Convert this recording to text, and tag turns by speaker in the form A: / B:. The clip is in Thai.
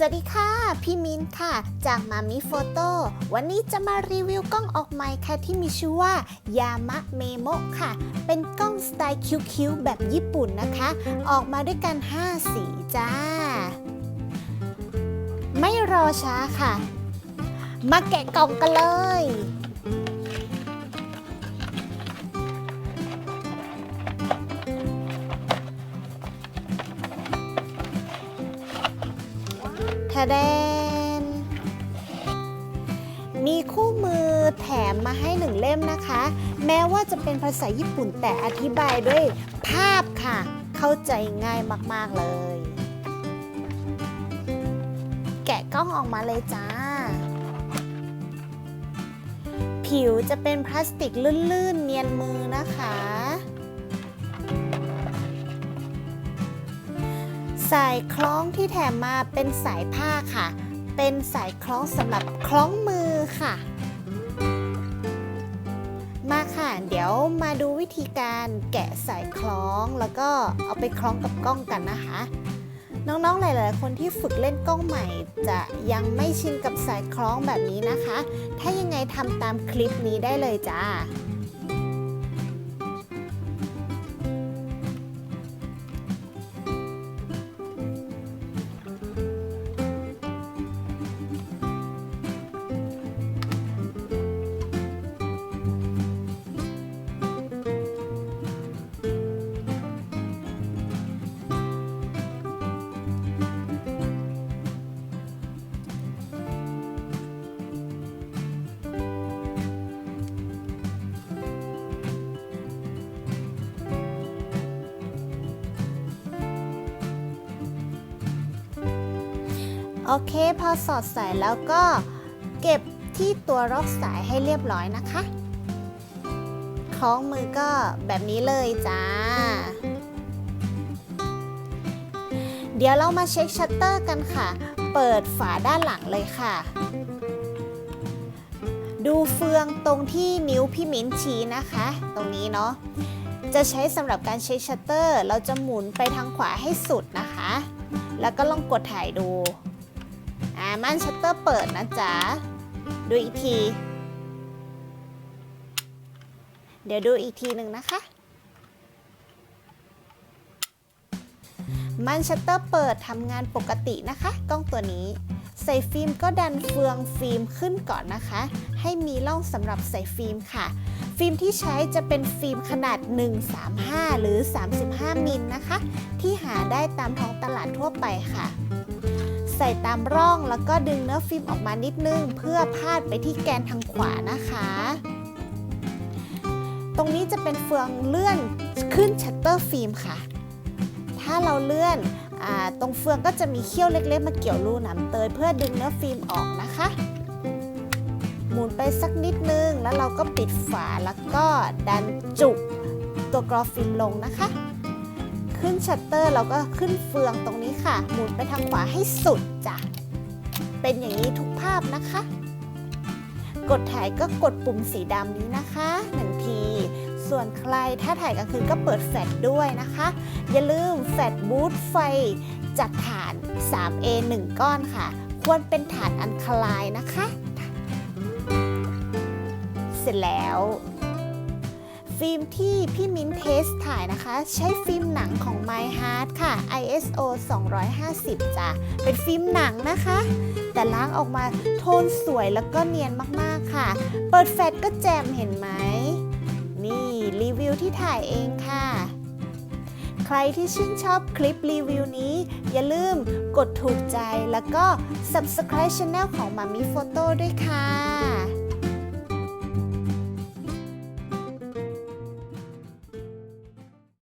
A: สวัสดีค่ะ พี่มินค่ะ จากมามิโฟโต้วันนี้จะมารีวิวกล้องออกใหม่ค่ะที่มีชื่อว่ายามะเมโมค่ะ เป็นกล้องสไตล์คิ้วๆแบบญี่ปุ่นนะคะ ออกมาด้วยกัน 5 สีจ้า ไม่รอช้าค่ะ มาแกะกล่องกันเลย ทะเดน มีคู่มือแถมมาให้หนึ่งเล่มนะคะ แม้ว่าจะเป็นภาษาญี่ปุ่นแต่อธิบายด้วยภาพค่ะ เข้าใจง่ายมาก ๆ เลย แกะกล้องออกมาเลยจ้า ผิวจะเป็นพลาสติกลื่น ๆ เนียนมือนะคะ สายคล้องที่แถมมาเป็นสายผ้าค่ะ เป็นสายคล้องสำหรับคล้องมือค่ะ มาค่ะ เดี๋ยวมาดูวิธีการแกะสายคล้องแล้วก็เอาไปคล้องกับกล้องกันนะคะ น้องๆ หลายๆ คนที่ฝึกเล่นกล้องใหม่ จะยังไม่ชินกับสายคล้องแบบนี้นะคะ ถ้ายังไงทำตามคลิปนี้ได้เลยจ้า โอเค พอสอดใส่แล้วก็เก็บที่ตัวรอกสายให้เรียบร้อยนะคะ คล้องมือก็แบบนี้เลยจ้า เดี๋ยวเรามาเช็คชัตเตอร์กันค่ะ เปิดฝาด้านหลังเลยค่ะ ดูเฟืองตรงที่นิ้วพี่มิ้นชี้นะคะ ตรงนี้เนาะ จะใช้สำหรับการเช็คชัตเตอร์ เราจะหมุนไปทางขวาให้สุดนะคะ แล้วก็ลองกดถ่ายดู ม่านชัตเตอร์เปิดนะจ๊ะ ดูอีกที เดี๋ยวดูอีกทีหนึ่งนะคะ ม่านชัตเตอร์เปิดทำงานปกตินะคะ กล้องตัวนี้ ใส่ฟิล์มก็ดันเฟืองฟิล์มขึ้นก่อนนะคะ ให้มีร่องสำหรับใส่ฟิล์มค่ะ ฟิล์มที่ใช้จะเป็นฟิล์มขนาด 135 หรือ 35 มิลนะคะ ที่หาได้ตามท้องตลาดทั่วไปค่ะ ใส่ตามร่องแล้วก็ดึงเนื้อฟิล์มออกมานิดนึง เพื่อพาดไปที่แกนทางขวานะคะ ตรงนี้จะเป็นเฟืองเลื่อนขึ้นชัตเตอร์ฟิล์มค่ะ ถ้าเราเลื่อนอตรงเฟืองก็จะมีเขี้ยวเล็กๆ มาเกี่ยวรูหนำเตยเพื่อดึงเนื้อฟิล์มออกนะคะ หมุนไปสักนิดนึง แล้วเราก็ปิดฝาแล้วก็ดันจุกตัวกรอฟิล์มลงนะคะ ขึ้นชัตเตอร์เราก็ขึ้นเฟืองตรงนี้ค่ะ หมุนไปทางขวาให้สุดจ้ะ เป็นอย่างนี้ทุกภาพนะคะ กดถ่ายก็กดปุ่มสีดำนี้นะคะหนึ่งที ส่วนใครถ้าถ่ายกลางคืนก็เปิดแฟลชด้วยนะคะ อย่าลืมแฟลชบูทไฟจากฐาน 3A 1 ก้อนค่ะ ควรเป็นฐานอันคลายนะคะ เสร็จแล้ว ฟิล์มที่พี่มิ้นเทสถ่ายนะคะ ใช้ฟิล์มหนังของ My Heart ค่ะ ISO 250 จ้ะ เป็นฟิล์มหนังนะคะ แต่ล้างออกมาโทนสวยแล้วก็เนียนมากๆค่ะ เปิดแฟลชก็แจ่มเห็นไหม นี่รีวิวที่ถ่ายเองค่ะใครที่ชื่นชอบคลิปรีวิวนี้ อย่าลืมกดถูกใจแล้วก็ subscribe channel ของมามิโฟโต้ด้วยค่ะ